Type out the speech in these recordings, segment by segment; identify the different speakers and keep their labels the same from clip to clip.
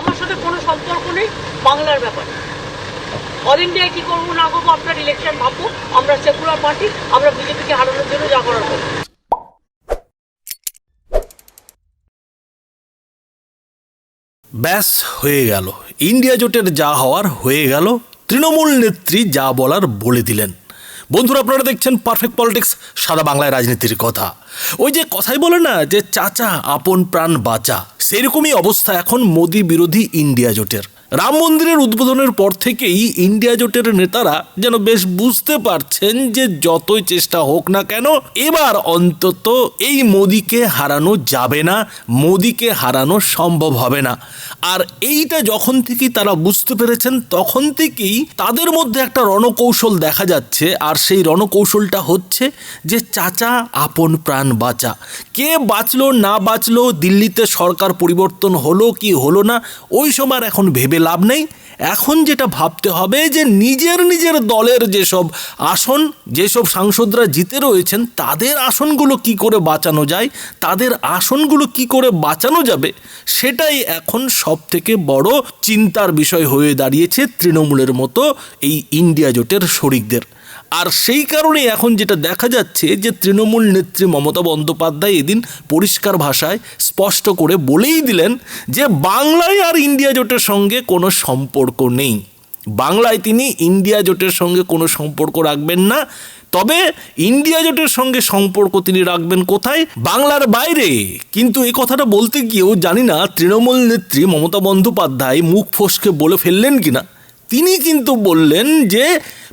Speaker 1: আমার সাথে কোনো সম্পর্ক নেই, বাংলার ব্যাপারে। অল ইন্ডিয়ায় কী করব না করব, আপনার ইলেকশন ভাববো আমরা সেকুলার পার্টি আমরা বিজেপিকে হারানোর জন্য যা করার করব।
Speaker 2: ব্যাস, হয়ে গেল। ইন্ডিয়া জোটের যা হওয়ার হয়ে গেল। তৃণমূল নেত্রী যা বলার বলে দিলেন। বন্ধুরা, আপনারা দেখছেন পারফেক্ট পলিটিক্স সাদা বাংলায় রাজনীতির কথা। ওই যে কথাই বলে না যে, চাচা, আপন প্রাণ বাঁচা। সেরকমই অবস্থা এখন মোদি বিরোধী ইন্ডিয়া জোটের। রাম মন্দিরের উদ্বোধনের পর থেকেই ইন্ডিয়া জোটের নেতারা যেন বেশ বুঝতে পারছেন যে যতই চেষ্টা হোক না কেন, এবার অন্তত এই মোদিকে হারানো যাবে না, মোদিকে হারানো সম্ভব হবে না। আর এইটা যখন থেকেই তারা বুঝতে পেরেছেন, তখন থেকেই তাদের মধ্যে একটা রণকৌশল দেখা যাচ্ছে। আর সেই রণকৌশলটা হচ্ছে যে চাচা, আপন প্রাণ বাঁচা। কে বাঁচলো, না বাঁচলো, দিল্লিতে সরকার পরিবর্তন হলো কি হলো না, ওই সময় এখন ভেবে লাভ নেই। এখন যেটা ভাবতে হবে যে নিজের নিজের দলের যেসব আসন, যেসব সাংসদরা জিতে রয়েছেন, তাদের আসনগুলো কি করে বাঁচানো যায়, তাদের আসনগুলো কি করে বাঁচানো যাবে, সেটাই এখন সব থেকে বড় চিন্তার বিষয় হয়ে দাঁড়িয়েছে তৃণমূলের মতো এই ইন্ডিয়া জোটের শরিকদের। আর সেই কারণে এখন যেটা দেখা যাচ্ছে যে তৃণমূল নেত্রী মমতা বন্দ্যোপাধ্যায় এদিন পরিষ্কার ভাষায় স্পষ্ট করে বলেই দিলেন যে বাংলায় আর ইন্ডিয়া জোটের সঙ্গে কোনো সম্পর্ক নেই। বাংলায় তিনি ইন্ডিয়া জোটের সঙ্গে কোনো সম্পর্ক রাখবেন না। তবে ইন্ডিয়া জোটের সঙ্গে সম্পর্ক তিনি রাখবেন কোথায়? বাংলার বাইরে। কিন্তু এই কথাটা বলতে গিয়েও জানি না তৃণমূল নেত্রী মমতা বন্দ্যোপাধ্যায় মুখ ফসকে বলে ফেললেন কিনা। তিনি কিন্তু বললেন যে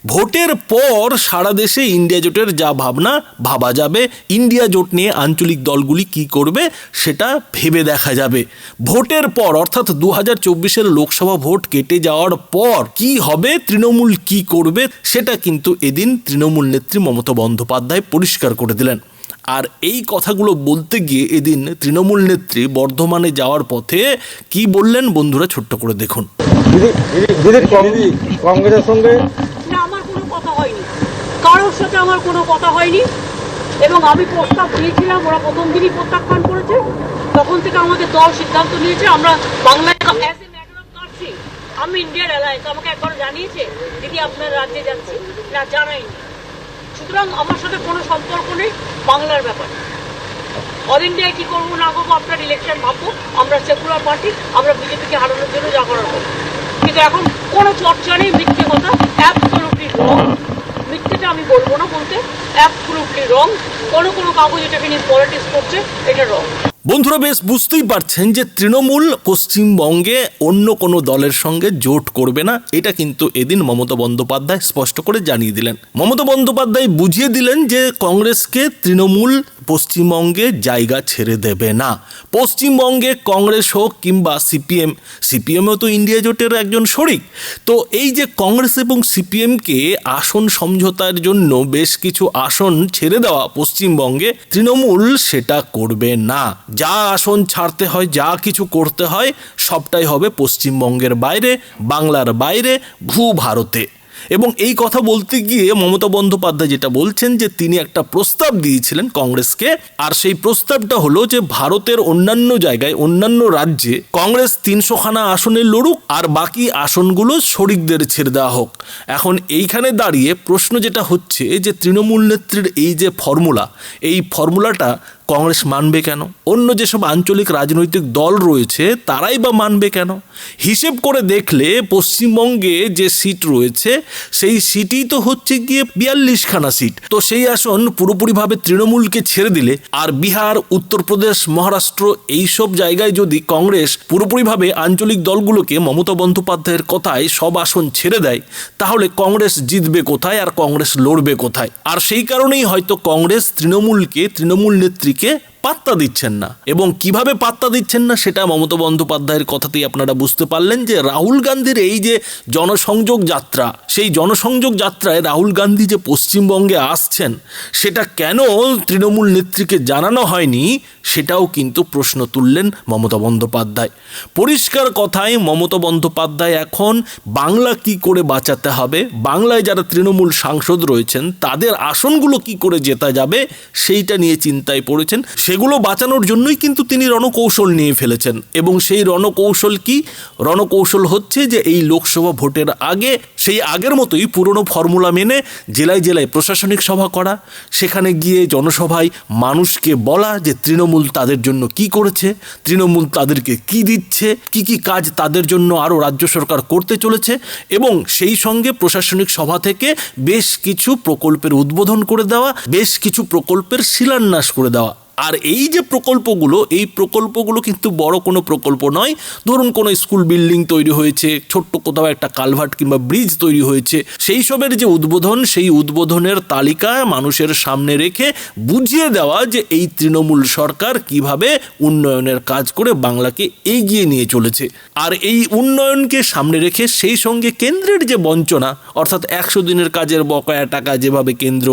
Speaker 2: ভোটের পর সারা দেশে ইন্ডিয়া জোটের যা ভাবনা, ভাবা যাবে। ইন্ডিয়া জোট নিয়ে আঞ্চলিক দলগুলি কি করবে সেটা ভেবে দেখা যাবে। ভোটের পর, অর্থাৎ দু হাজার চব্বিশের লোকসভা ভোট কেটে যাওয়ার পর কি হবে, তৃণমূল কি করবে, সেটা কিন্তু এদিন তৃণমূল নেত্রী মমতা বন্দ্যোপাধ্যায় পরিষ্কার করে দিলেন। আর এই কথাগুলো বলতে গিয়ে এদিন তৃণমূল নেত্রী বর্ধমানে যাওয়ার পথে কি বললেন বন্ধুরা ছোট্ট করে দেখুন।
Speaker 3: কংগ্রেসের সঙ্গে?
Speaker 1: আমার কোনো কথা হয়নি। কারোর সাথে আমার কোনো কথা হয়নি। এবং আমি প্রস্তাব দিয়েছিলাম ওরা প্রথম দিনই প্রত্যাখ্যান করেছে। তখন থেকে আমাদের দল সিদ্ধান্ত নিয়েছে আমরা বাংলায় as a matter of country আমি ইন্ডিয়ান অ্যালায়েন্স আমাকে একবার জানিয়েছে দিদি আপনার রাজ্যে যাচ্ছি। না জানাইনি সুতরাং আমার সাথে কোনো সম্পর্ক নেই, বাংলার ব্যাপারে। অল ইন্ডিয়ায় কী করব না করব, আপনার ইলেকশন ভাববো আমরা সেকুলার পার্টি আমরা বিজেপিকে হারানোর জন্য যা করার করব। কিন্তু এখন কোনো চর্চা নেই মিথ্যে কথা অ্যাপ অ্যাবসলুটলি রং মিথ্যেটা আমি বলব না বলতে অ্যাপ অ্যাবসলুটলি রং কোনো কোনো কাগজ এটাকে নিয়ে পলিটিক্স করছে, এটা রং
Speaker 2: বন্ধুরা, বেশ বুঝতেই পারছেন যে তৃণমূল পশ্চিমবঙ্গে অন্য কোনো দলের সঙ্গে জোট করবে না। এটা কিন্তু এদিন মমতা বন্দ্যোপাধ্যায় স্পষ্ট করে জানিয়ে দিলেন। মমতা বন্দ্যোপাধ্যায় বুঝিয়ে দিলেন যে কংগ্রেসকে তৃণমূল পশ্চিমবঙ্গে জায়গা ছেড়ে দেবে না। পশ্চিমবঙ্গে কংগ্রেস হোক কিংবা সিপিএম, সিপিএমও তো ইন্ডিয়া জোটের একজন শরিক। তো এই যে কংগ্রেস এবং সিপিএমকে আসন সমঝোতার জন্য বেশ কিছু আসন ছেড়ে দেওয়া পশ্চিমবঙ্গে, তৃণমূল সেটা করবে না। যা আসন ছাড়তে হয়, যা কিছু করতে হয়, সবটাই হবে পশ্চিমবঙ্গের বাইরে, বাংলার বাইরে, ভূ ভারতে। এবং এই কথা বলতে গিয়ে মমতা বন্দ্যোপাধ্যায় যেটা বলছেন যে তিনি একটা প্রস্তাব দিয়েছিলেন কংগ্রেসকে, আর সেই প্রস্তাবটা হলো যে ভারতের অন্যান্য জায়গায়, অন্যান্য রাজ্যে কংগ্রেস তিনশোখানা আসনে লড়ুক, আর বাকি আসনগুলো শরিকদের ছেড়ে দেওয়া হোক। এখন এইখানে দাঁড়িয়ে প্রশ্ন যেটা হচ্ছে যে তৃণমূল নেত্রীর এই যে ফর্মুলা, এই ফর্মুলাটা কংগ্রেস মানবে কেন? অন্য যেসব আঞ্চলিক রাজনৈতিক দল রয়েছে, তারাই বা মানবে কেন? হিসেব করে দেখলে পশ্চিমবঙ্গে যে সিট রয়েছে, সেই সিটই তো হচ্ছে গিয়ে বিয়াল্লিশখানা সিট। তো সেই আসন পুরোপুরিভাবে তৃণমূলকে ছেড়ে দিলে, আর বিহার, উত্তরপ্রদেশ, মহারাষ্ট্র এইসব জায়গায় যদি কংগ্রেস পুরোপুরিভাবে আঞ্চলিক দলগুলোকে মমতা বন্দ্যোপাধ্যায়ের কথায় সব আসন ছেড়ে দেয়, তাহলে কংগ্রেস জিতবে কোথায় আর কংগ্রেস লড়বে কোথায়? আর সেই কারণেই হয়তো কংগ্রেস তৃণমূলকে, তৃণমূল নেত্রীকে পাত্তা দিচ্ছেন না। এবং কীভাবে পাত্তা দিচ্ছেন না সেটা মমতা বন্দ্যোপাধ্যায়ের কথাতেই আপনারা বুঝতে পারলেন যে রাহুল গান্ধীর এই যে জনসংযোগ যাত্রা, সেই জনসংযোগ যাত্রায় রাহুল গান্ধী যে পশ্চিমবঙ্গে আসছেন, সেটা কেন তৃণমূল নেত্রীকে জানানো হয়নি, সেটাও কিন্তু প্রশ্ন তুললেন মমতা বন্দ্যোপাধ্যায়। পরিষ্কার কথায় মমতা বন্দ্যোপাধ্যায় এখন বাংলা কি করে বাঁচাতে হবে, বাংলায় যারা তৃণমূল সাংসদ রয়েছেন, তাদের আসনগুলো কি করে জেতা যাবে, সেইটা নিয়ে চিন্তায় পড়েছেন। সেগুলো সেগুলো বাঁচানোর জন্যই কিন্তু তিনি রণকৌশল নিয়ে ফেলেছেন। এবং সেই রণকৌশল কি? রণকৌশল হচ্ছে যে এই লোকসভা ভোটের আগে, সেই আগের মতোই পুরনো ফর্মুলা মেনে জেলায় জেলায় প্রশাসনিক সভা করা, সেখানে গিয়ে জনসভায় মানুষকে বলা যে তৃণমূল তাদের জন্য কি করেছে, তৃণমূল তাদেরকে কি দিচ্ছে, কি কি কাজ তাদের জন্য আরও রাজ্য সরকার করতে চলেছে, এবং সেই সঙ্গে প্রশাসনিক সভা থেকে বেশ কিছু প্রকল্পের উদ্বোধন করে দেওয়া, বেশ কিছু প্রকল্পের শিলান্যাস করে দেওয়া। আর এই যে প্রকল্পগুলো, এই প্রকল্পগুলো কিন্তু বড় কোনো প্রকল্প নয়। ধরুন কোনো স্কুল বিল্ডিং তৈরি হয়েছে, ছোট্ট কোথাও একটা কালভার্ট কিংবা ব্রিজ তৈরি হয়েছে। সেই সবের যে উদ্বোধন, সেই উদ্বোধনের তালিকা মানুষের সামনে রেখে বুঝিয়ে দেওয়া যে এই তৃণমূল সরকার কীভাবে উন্নয়নের কাজ করে বাংলাকে এগিয়ে নিয়ে চলেছে। আর এই উন্নয়নকে সামনে রেখে সেই সঙ্গে কেন্দ্রের যে বঞ্চনা, অর্থাৎ একশো দিনের কাজের বকেয়া টাকা যেভাবে কেন্দ্র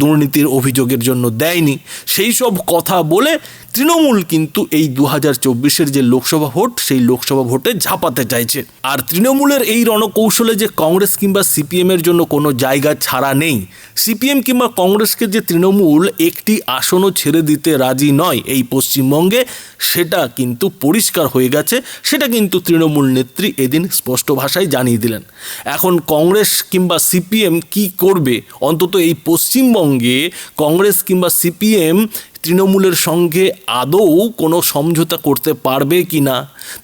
Speaker 2: দুর্নীতির অভিযোগের জন্য দেয়নি, সেই সব কথা বলে তৃণমূল কিন্তু এই দু হাজার চব্বিশের যে লোকসভা ভোট, সেই লোকসভা ভোটে ঝাঁপাতে চাইছে। আর তৃণমূলের এই রণকৌশলে যে কংগ্রেস কিংবা সিপিএমের জন্য কোনো জায়গা ছাড়া নেই, সিপিএম কিংবা কংগ্রেসকে যে তৃণমূল একটি আসনও ছেড়ে দিতে রাজি নয় এই পশ্চিমবঙ্গে, সেটা কিন্তু পরিষ্কার হয়ে গেছে। সেটা কিন্তু তৃণমূল নেত্রী এদিন স্পষ্ট ভাষায় জানিয়ে দিলেন। এখন কংগ্রেস কিংবা সিপিএম কি করবে? অন্তত এই পশ্চিমবঙ্গে কংগ্রেস কিংবা সিপিএম তৃণমূলের সঙ্গে আদৌ কোনো সমঝোতা করতে পারবে কি না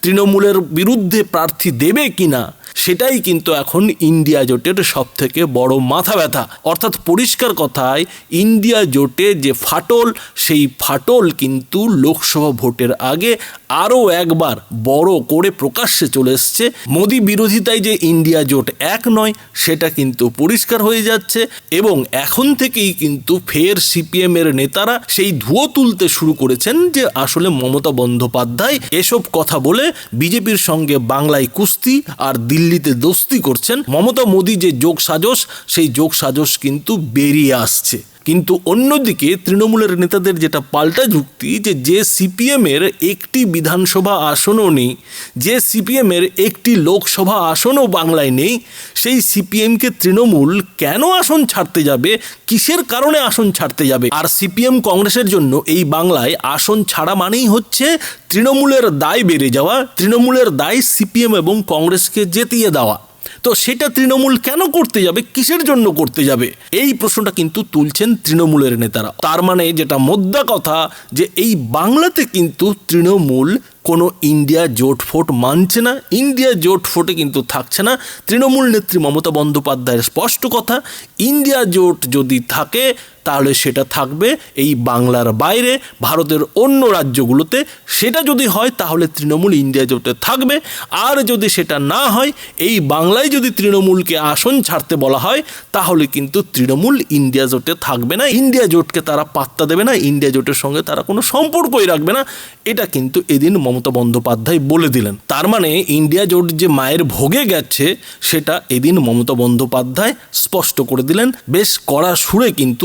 Speaker 2: তৃণমূলের বিরুদ্ধে প্রার্থী দেবে কি না সেটাই কিন্তু এখন ইন্ডিয়া জোটের সব থেকে বড় মাথা ব্যথা। অর্থাৎ পরিষ্কার কথায়, ইন্ডিয়া জোটে যে ফাটল, সেই ফাটল কিন্তু লোকসভা ভোটের আগে আরও একবার বড় করে প্রকাশ্যে চলে এসছে। মোদি বিরোধিতায় যে ইন্ডিয়া জোট এক নয়, সেটা কিন্তু পরিষ্কার হয়ে যাচ্ছে এবং এখন থেকেই কিন্তু ফের সিপিএম এর নেতারা সেই ধুয়ো তুলতে শুরু করেছেন যে আসলে মমতা বন্দ্যোপাধ্যায় এসব কথা বলে বিজেপির সঙ্গে বাংলায় কুস্তি আর দিল্লিতে দোস্তি করছেন মমতা মোদী যে যোগ সাজস সেই যোগ সাজস কিন্তু বেরিয়ে আসছে। কিন্তু অন্যদিকে তৃণমূলের নেতাদের যেটা পাল্টা যুক্তি যে যে সিপিএমের একটি বিধানসভা আসনও নেই, যে সিপিএমের একটি লোকসভা আসনও বাংলায় নেই, সেই সিপিএমকে তৃণমূল কেন আসন ছাড়তে যাবে, কিসের কারণে আসন ছাড়তে যাবে? আর সিপিএম কংগ্রেসের জন্য এই বাংলায় আসন ছাড়া মানেই হচ্ছে তৃণমূলের দায় বেড়ে যাওয়া, তৃণমূলের দায় সিপিএম এবং কংগ্রেসকে জেতিয়ে দেওয়া। তো সেটা তৃণমূল কেন করতে যাবে? কিসের জন্য করতে যাবে? এই প্রশ্নটা কিন্তু তুলছেন তৃণমূলের নেতারা। তার মানে যেটা মোদ্দা কথা, যে এই বাংলাতে কিন্তু তৃণমূল কোনো ইন্ডিয়া জোট ফোট মানছে না, ইন্ডিয়া জোট ফোটে কিন্তু থাকছে না। তৃণমূল নেত্রী মমতা বন্দ্যোপাধ্যায়ের স্পষ্ট কথা, ইন্ডিয়া জোট যদি থাকে তাহলে সেটা থাকবে এই বাংলার বাইরে, ভারতের অন্য রাজ্যগুলোতে। সেটা যদি হয়, তাহলে তৃণমূল ইন্ডিয়া জোটে থাকবে। আর যদি সেটা না হয়, এই বাংলায় যদি তৃণমূলকে আসন ছাড়তে বলা হয়, তাহলে কিন্তু তৃণমূল ইন্ডিয়া জোটে থাকবে না। ইন্ডিয়া জোটকে তারা পাত্তা দেবে না, ইন্ডিয়া জোটের সঙ্গে তারা কোনো সম্পর্কই রাখবে না। এটা কিন্তু এদিন মমতা বন্দ্যোপাধ্যায় বলে দিলেন। তার মানে ইন্ডিয়া জোট যে মায়ের ভোগে গেছে, সেটা এদিন মমতা বন্দ্যোপাধ্যায় স্পষ্ট করে দিলেন। বেশ কড়া সুরে কিন্তু